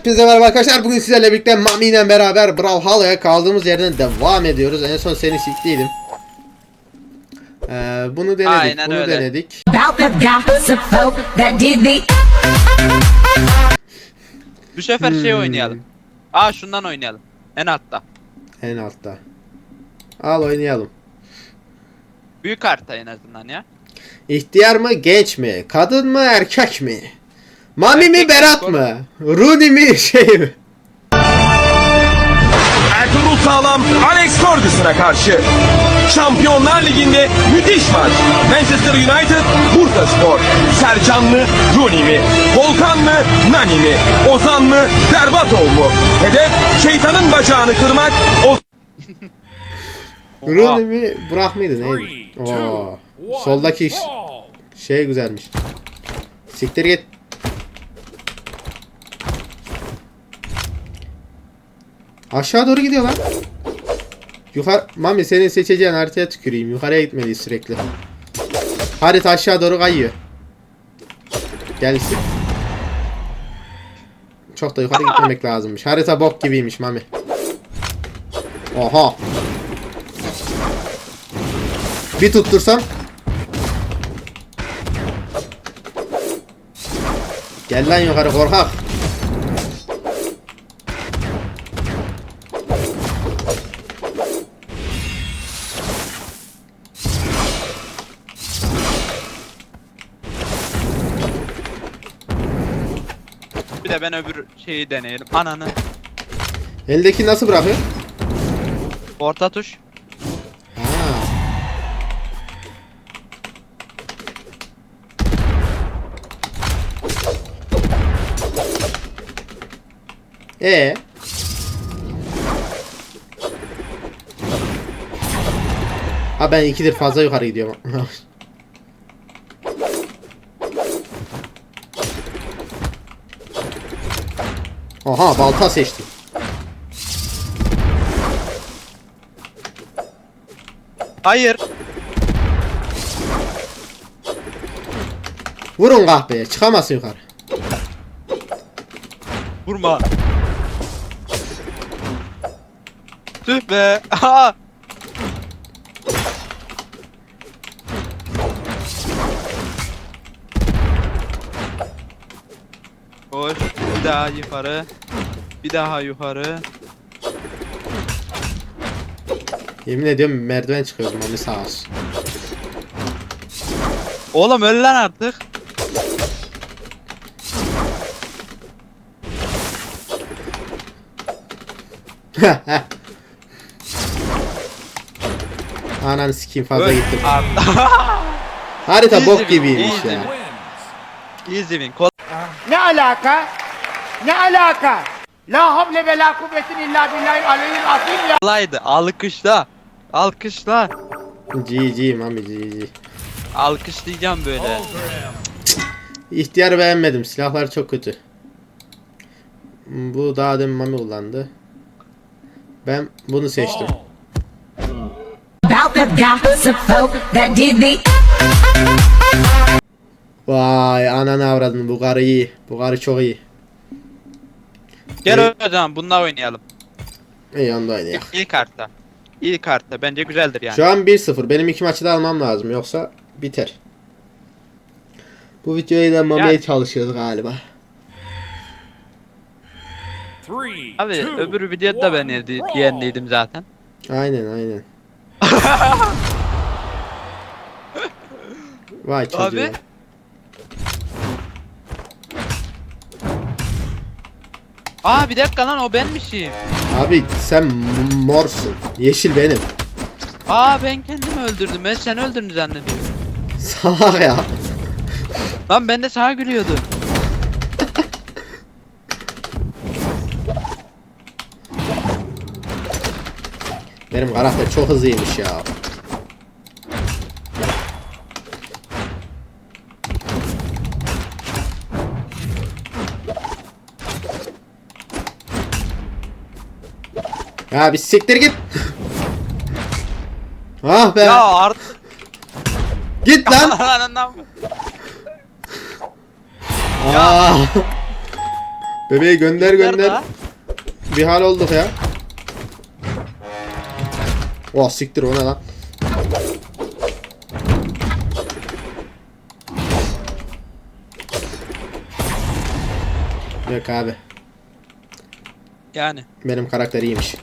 Hepinize merhaba arkadaşlar. Bugün sizlerle birlikte Mami ile beraber Brawlhalla'ya kaldığımız yerden devam ediyoruz. En son seni siktiydim. Ee, bunu denedik, Aynen bunu öyle. denedik. Bu sefer şey Hmm. oynayalım. Aa şundan oynayalım. En altta. En altta. Al oynayalım. Büyük harita en azından ya. İhtiyar mı, genç mi? Kadın mı, erkek mi? Mami mi, Berat mı? Rooney mi, şey mi? Ertuğrul Sağlam Alex Ferguson'a karşı. Şampiyonlar Ligi'nde müthiş maç. Manchester United, Bursa Spor. Sercan mı, Rooney mi? Volkan mı, Nani mi? Ozan mı, Berbatov mu? Hedef şeytanın bacağını kırmak. O. Rooney mi, Burak mıydı neydi? Oo. Soldaki iş- şey güzelmiş. Siktir git. Aşağı doğru gidiyor lan. Yukarı Mami senin seçeceğin haritaya tüküreyim. Yukarıya gitmeliyiz sürekli. Harita aşağı doğru kayıyor. Gelsin. Çok da yukarı gitmemek lazımmış. Harita bok gibiymiş Mami. Oha. Bir tuttursam. Gel lan yukarı korkak. Ben öbür şeyi deneyelim. Ananı. Eldeki nasıl bırakıyor? Orta tuş. Ha. E Ha ben ikidir fazla yukarı gidiyorum. Aha balta seçtim. Hayır. Vurun kahpeye çıkamazsın yukarı. Vurma. Tüh be. Aa. Koş. Bir daha yukarı. Bir daha yukarı. Yemin ediyorum merdiven çıkıyordum Mami sağ olsun. Oğlum öl lan artık. Ananı sikeyim fazla Öl gittim. Harita bok gibiymiş easy ya. Easy win. Kol Ne alaka? Ne alaka? La havle ve la kuvvetin illa billahi aliyyil azim ya. kolaydı. Alkışla. Alkışla. GG Mami GG. Alkışlayacağım böyle. İhtiyarı beğenmedim. Silahlar çok kötü. Bu daha demin Mami kullandı. Ben bunu seçtim. Vay ananı avradın bu karı iyi. Bu karı çok iyi. Gel o zaman bununla oynayalım. İyi onda oynayak. İlk harita. İlk harita bence güzeldir yani. Şu an 1-0. Benim iki maçı da almam lazım. Yoksa biter. Bu videoyu da Mami'ye Yani- çalışıyoruz galiba. Abi öbür videoda da ben yedi- zaten. Aynen aynen. Vay çocuğa. Abi. Aa bir dakika lan o benmişim. Abi sen morsun. Yeşil benim. Aa ben kendimi öldürdüm. Ben seni öldürdüm zannediyorum. Salak ya. Lan ben de sana gülüyordum. Benim karakter çok hızlıymış ya. Ya bir siktir git. ah be. Ya art. Git lan. Aa. Bebeği gönder gönder. Bir hal olduk ya. Oh siktir o ne lan. Yok abi. Yani. Benim karakter iyiymiş.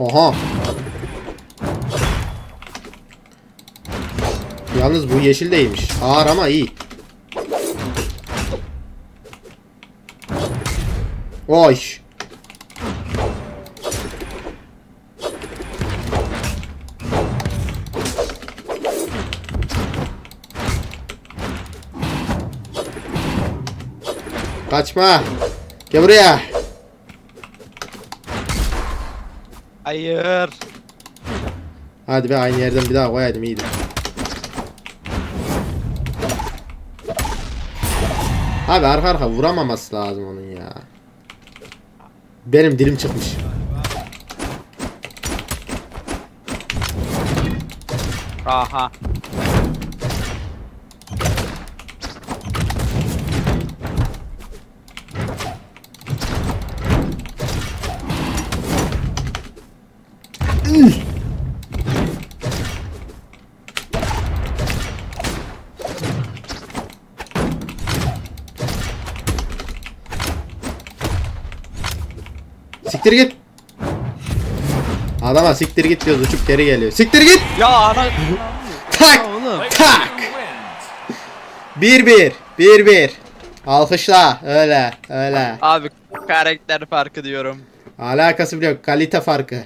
Oha. Yalnız bu yeşil de iyiymiş. Ağır ama iyi. Oy. Kaçma. Gel buraya. Hayır. Hadi be aynı yerden bir daha koyaydım iyiydi. Abi arka arka vuramaması lazım onun ya. Benim dilim çıkmış. Aha. Siktir git. Adama siktir git diyoruz uçup geri geliyor. Siktir git. Ya ana. Tak. Tak. 1-1. 1-1. Alkışla. Öyle. Öyle. Abi karakter farkı diyorum. Alakası bile yok. Kalite farkı.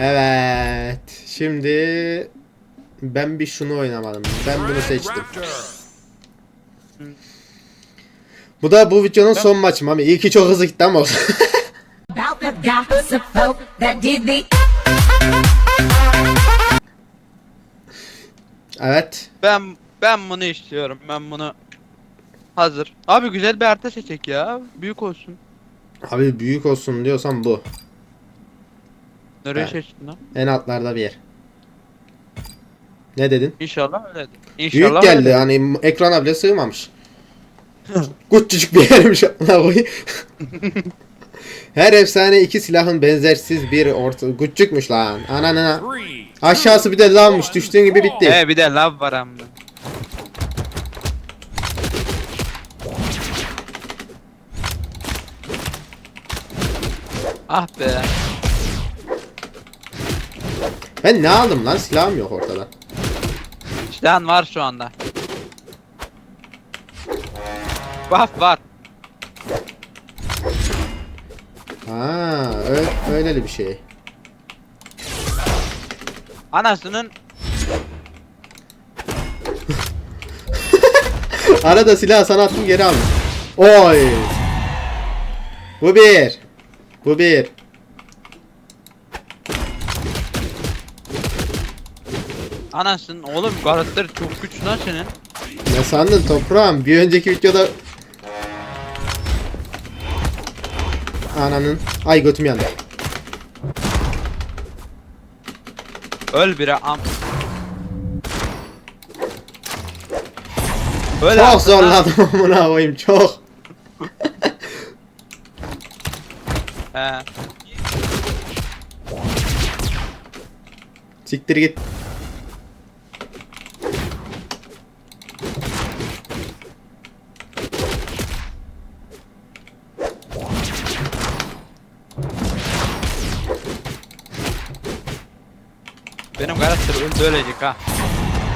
evet. Şimdi ben bir şunu oynamadım. Ben bunu seçtim. Bu da bu videonun son maçım ama iyi ki çok hızlı gitti ama olsun. Evet. Ben ben bunu istiyorum. Ben bunu hazır. Abi güzel bir harita seçecek ya. Büyük olsun. Abi büyük olsun diyorsan bu. Nereye Evet. seçtin lan? En altlarda bir yer. Ne dedin? İnşallah. Büyük İnşallah geldi öyledir. hani ekrana bile sığmamış. Küçücük bir yermiş amına koyayım. Her efsane iki silahın benzersiz bir orta... Küçükmüş lan. Ananına. Aşağısı bir de lavmış. Düştüğün gibi bitti. Ee bir de lav var amına. Ah be. Ben ne aldım lan? Silahım yok ortada. Silahın var şu anda. Buff var. Ha, öyle, öyleli bir şey. Anasının Arada silah sana attım geri aldım. Oy. Bu bir. Bu bir. anasının oğlum karakter çok güçlü lan senin. Ne sandın toprağım? Bir önceki videoda... Ananın. Ay götüm yandı. Öl bire am. Öl Çok zorladım amına koyayım çok. He. Siktir git. Benim karakter öldü ölecek ha.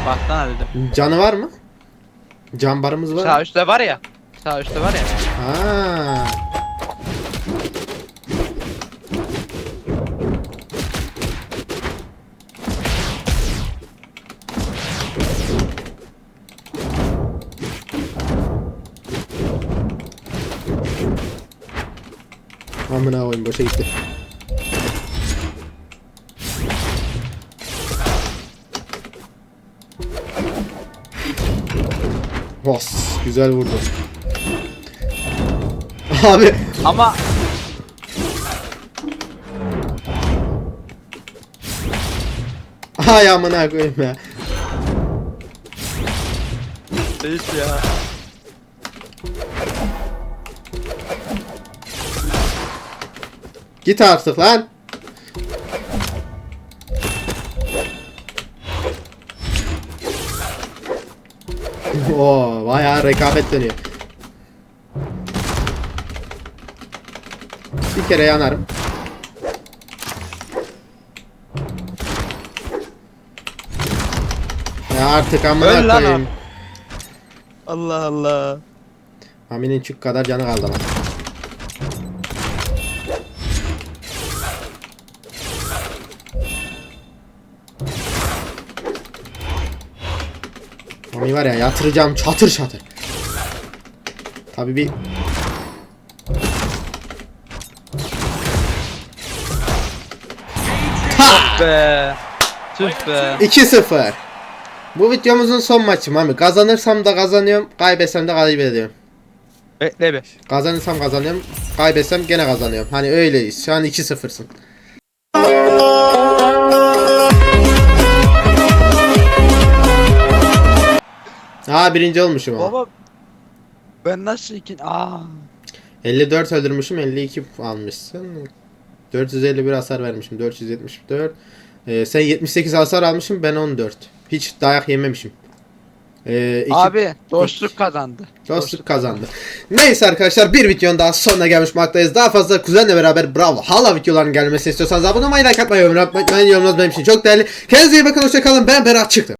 Baksana dedim. Canı var mı? Can barımız var Sağ mı? üstte var ya. Sağ üstte var ya. Ha. Amına koyayım boşa gitti. Hos, güzel vurdu. Abi Ama Ay amına koyayım ya. Reis ya. Git artık lan. Oo, bayağı rekabet dönüyor. Bir kere yanarım. Ya artık amına lan koyayım. Allah Allah. Mami'nin çük kadar canı kaldı ama. Mami var ya yatıracağım çatır çatır. Tabi bir Be. Tüh be. 2-0. Bu videomuzun son maçı Mami. Kazanırsam da kazanıyorum, kaybetsem de kaybediyorum. Bekle bir. Kazanırsam kazanıyorum, kaybetsem gene kazanıyorum. Hani öyleyiz. Şu an 2-0'sın. Aa birinci olmuşum ama. Baba. Ben nasıl ikin? Aa. 54 öldürmüşüm 52 almışsın. 451 hasar vermişim 474. Ee, sen 78 hasar almışsın ben 14. Hiç dayak yememişim. Ee, iki- Abi dostluk kazandı. Dostluk kazandı. Neyse arkadaşlar bir videonun daha sonuna gelmiş bulunmaktayız. Daha fazla kuzenle beraber bravo hala videoların gelmesini istiyorsanız abone olmayı, like atmayı, yorum yapmayı, yorum yazmayı benim için çok değerli. Kendinize iyi bakın hoşçakalın ben Berat çıktım.